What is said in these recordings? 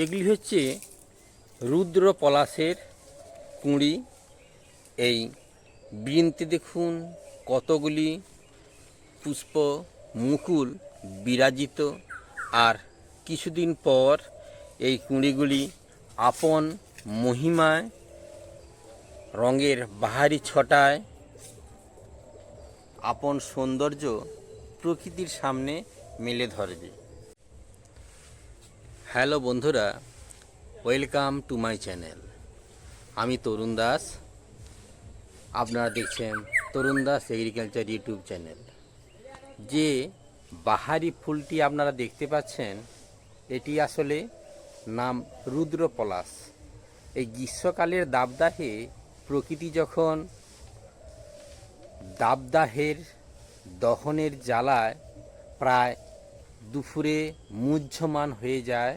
এগুলি হচ্ছে রুদ্র পলাশের কুঁড়ি, এই বৃন্তে দেখুন, কতগুলি পুষ্প, মুকুল বিরাজিত, আর কিছুদিন পর এই কুঁড়িগুলি আপন মহিমায়, রঙের বাহারি ছটায়, আপন সৌন্দর্য প্রকৃতির সামনে মেলে ধরবে। হ্যালো বন্ধুরা, ওয়েলকাম টু মাই চ্যানেল। আমি তরুণ দাস। আপনারা দেখছেন Tarun Das agriculture YouTube channel. যে বাহারি ফুলটি আপনারা দেখতে পাচ্ছেন, এটি আসলে নাম রুদ্র পলাশ এই গ্রীষ্মকালের দাবদাহে প্রকৃতি যখন দাবদাহের দহনের জ্বালায়, প্রায় দুপুরে মুহ্যমান হয়ে যায়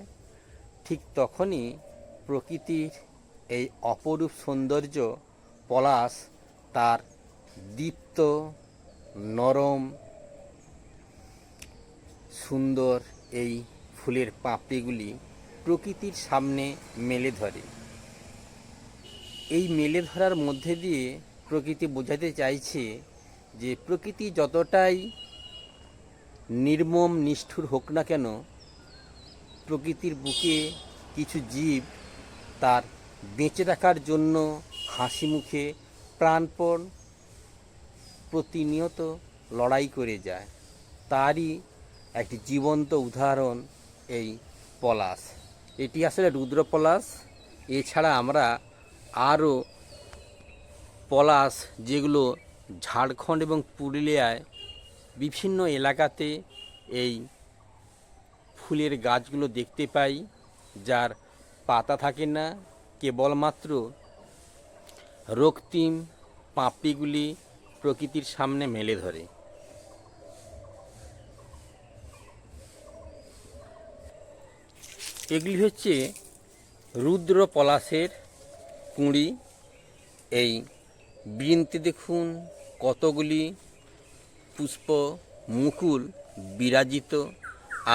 ঠিক তখনই প্রকৃতির এই অপরূপ সৌন্দর্য পলাশ তার দীপ্ত, নরম, সুন্দর এই ফুলের পাপড়িগুলি প্রকৃতির সামনে মেলে ধরে। এই মেলে ধরার মধ্যে দিয়ে প্রকৃতি বোঝাতে চাইছে যে প্রকৃতি যতটাই নির্মম, নিষ্ঠুর হোক না কেন প্রকৃতির বুকে কিছু জীব তার বেঁচে থাকার জন্য হাসি মুখে প্রাণপণ প্রতিনিয়ত লড়াই করে যায়। তারই একটি জীবন্ত উদাহরণ এই পলাশ। এটি আসলে রুদ্র পলাশ এছাড়া আমরা আরও পলাশ যেগুলো ঝাড়খণ্ড এবং পুরুলিয়ায় বিভিন্ন এলাকাতে এই ফুলের গাছগুলো দেখতে পাই, যার পাতা থাকে না, কেবলমাত্র রক্তিম পাপড়িগুলি প্রকৃতির সামনে মেলে ধরে। এগুলি হচ্ছে রুদ্র পলাশের কুঁড়ি। এই বৃন্তে দেখুন কতগুলি পুষ্প, মুকুল বিরাজিত,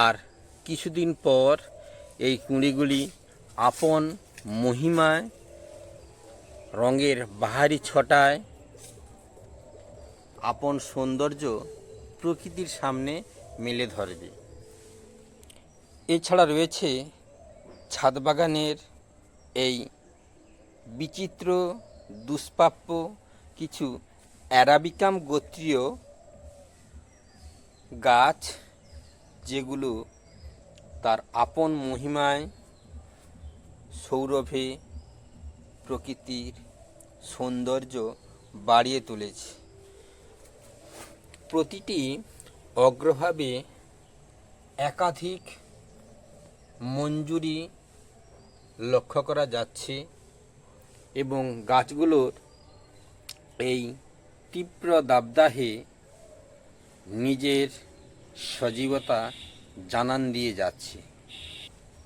আর কিছুদিন পর এই কুঁড়িগুলি আপন মহিমায়, রঙের বাহারি ছটায়, আপন সৌন্দর্য প্রকৃতির সামনে মেলে ধরবে এছাড়া রয়েছে ছাদ বাগানের এই বিচিত্র, দুষ্প্রাপ্য কিছু অ্যারাবিকাম গোত্রীয় গাছ, যেগুলো তার আপন মহিমায় সৌরভে প্রকৃতির সৌন্দর্য বাড়িয়ে তুলেছে। প্রতিটি অগ্রভাবে একাধিক মঞ্জুরি লক্ষ্য করা যাচ্ছে এবং গাছগুলোর এই তীব্র দাবদাহে নিজের সজীবতা জানান দিয়ে যাচ্ছে।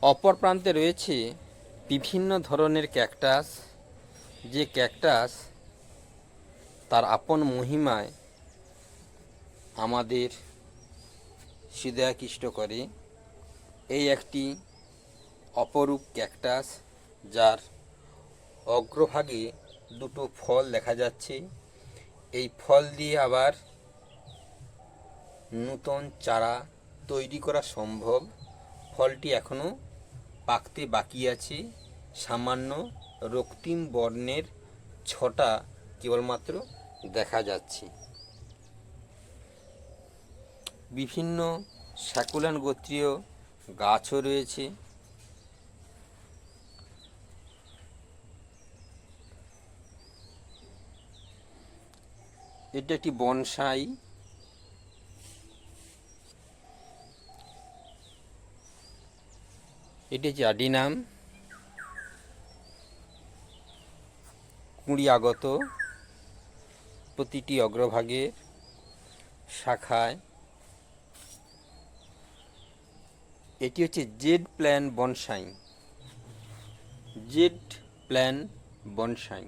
অপর প্রান্তে রয়েছে বিভিন্ন ধরনের ক্যাকটাস। যে ক্যাকটাস তার আপন মহিমায় আমাদের হৃদয়াকৃষ্ট করে। এই একটি অপরূপ ক্যাকটাস যার অগ্রভাগে দুটো ফল দেখা যাচ্ছে। এই ফল দিয়ে আবার নূতন চারা তৈরি করা সম্ভব। ফলটি এখনও পাকতে বাকি আছে। সামান্য রক্তিম বর্ণের ছটা কেবলমাত্র দেখা যাচ্ছে। বিভিন্ন স্যাকুলান গোত্রীয় গাছও রয়েছে। এটা একটি বনসাই। এটি হচ্ছে আডিনাম। কুঁড়ি আগত। প্রতিটি অগ্রভাগের শাখায়। এটি হচ্ছে jade plant bonsai. Jade plant bonsai.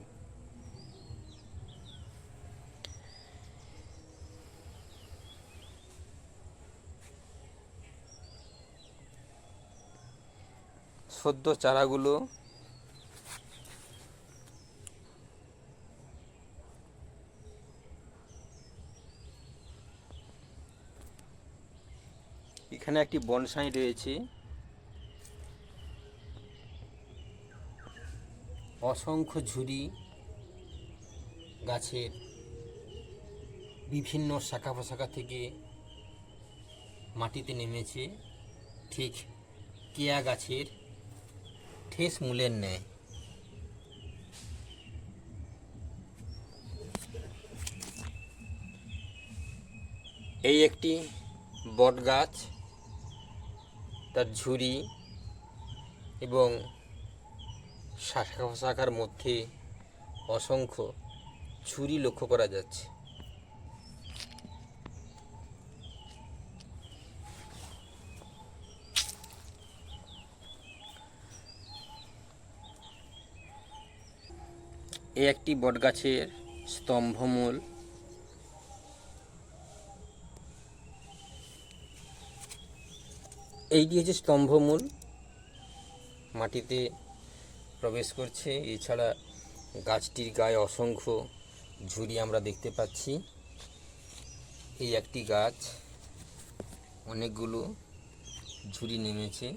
সদ্য চারাগুলো এখানে একটি বনসাই রয়েছে। অসংখ্য ঝুড়ি গাছের বিভিন্ন শাখা প্রশাখা থেকে মাটিতে নেমেছে। ঠিক কেয়া গাছের ঠেস মূলের ন্যায়। এই একটি বট গাছ তার ঝুরি এবং শাখা শাখার মধ্যে অসংখ্য ছুরি লক্ষ্য করা যাচ্ছে। এ একটি বটগাছের স্তম্ভমূল। এইটি হচ্ছে স্তম্ভমূল মাটিতে প্রবেশ করছে, এছাড়া গাছটির গায়ে অসংখ্য ঝুরি আমরা দেখতে পাচ্ছি। এই একটি গাছ অনেকগুলো ঝুরি নেমেছে।